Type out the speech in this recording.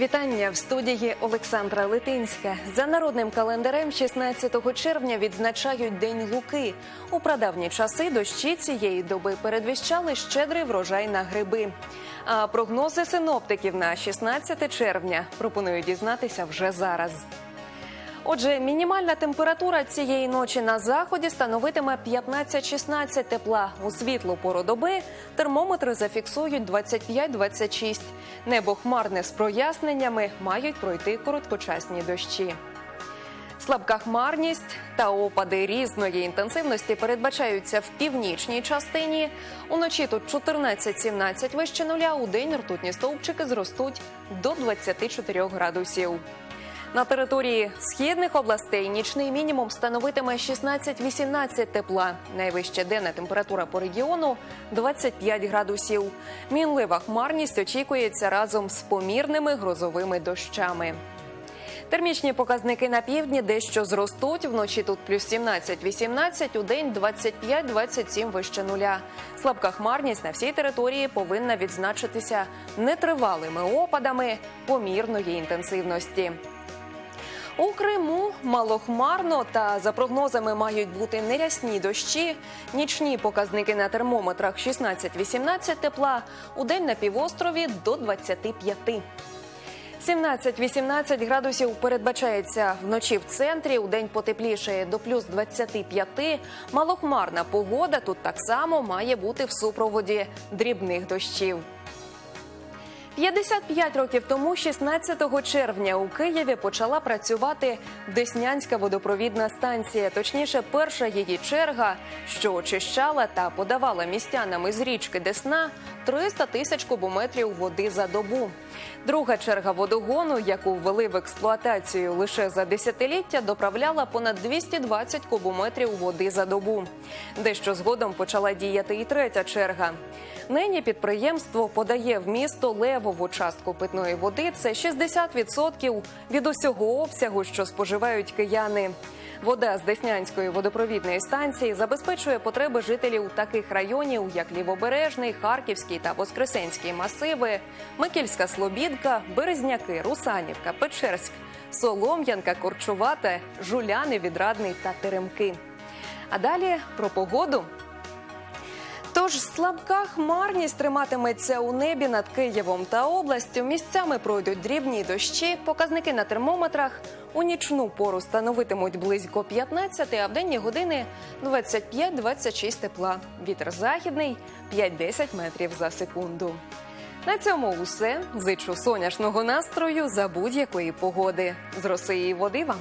Вітання в студії Олександра Литинська. За народним календарем 16 червня відзначають День Луки. У прадавні часи дощі цієї доби передвіщали щедрий врожай на гриби. А прогнози синоптиків на 16 червня пропоную дізнатися вже зараз. Отже, мінімальна температура цієї ночі на заході становитиме 15-16 тепла. У світлу пору доби термометри зафіксують 25-26. Небо хмарне з проясненнями мають пройти короткочасні дощі. Слабка хмарність та опади різної інтенсивності передбачаються в північній частині. Уночі тут 14-17 вище нуля. У день ртутні стовпчики зростуть до 24 градусів. На території східних областей нічний мінімум становитиме 16-18 тепла. Найвища денна температура по регіону 25 градусів. Мінлива хмарність очікується разом з помірними грозовими дощами. Термічні показники на півдні дещо зростуть. Вночі тут плюс 17-18, у день 25-27 вище нуля. Слабка хмарність на всій території повинна відзначитися нетривалими опадами помірної інтенсивності. У Криму малохмарно та за прогнозами мають бути нерясні дощі. Нічні показники на термометрах 16-18 тепла. У день на півострові до 25. 17-18 градусів передбачається вночі в центрі. У день потеплішає до плюс 25. Малохмарна погода тут так само має бути в супроводі дрібних дощів. 55 років тому, 16 червня, у Києві почала працювати Деснянська водопровідна станція. Точніше, перша її черга, що очищала та подавала містянам із річки Десна 300 тисяч кубометрів води за добу. Друга черга водогону, яку ввели в експлуатацію лише за десятиліття, доправляла понад 220 кубометрів води за добу. Дещо згодом почала діяти і третя черга. Нині підприємство подає в місто левову частку питної води. Це 60% від усього обсягу, що споживають кияни. Вода з Деснянської водопровідної станції забезпечує потреби жителів таких районів, як Лівобережний, Харківський та Воскресенський масиви, Микільська Слобідка, Березняки, Русанівка, Печерськ, Солом'янка, Корчувата, Жуляни, Відрадний та Теремки. А далі про погоду. Тож слабка хмарність триматиметься у небі над Києвом та областю. Місцями пройдуть дрібні дощі. Показники на термометрах у нічну пору становитимуть близько 15, а в денні години 25-26 тепла. Вітер західний 5-10 метрів за секунду. На цьому усе. Зичу сонячного настрою за будь-якої погоди. З роси і води вам.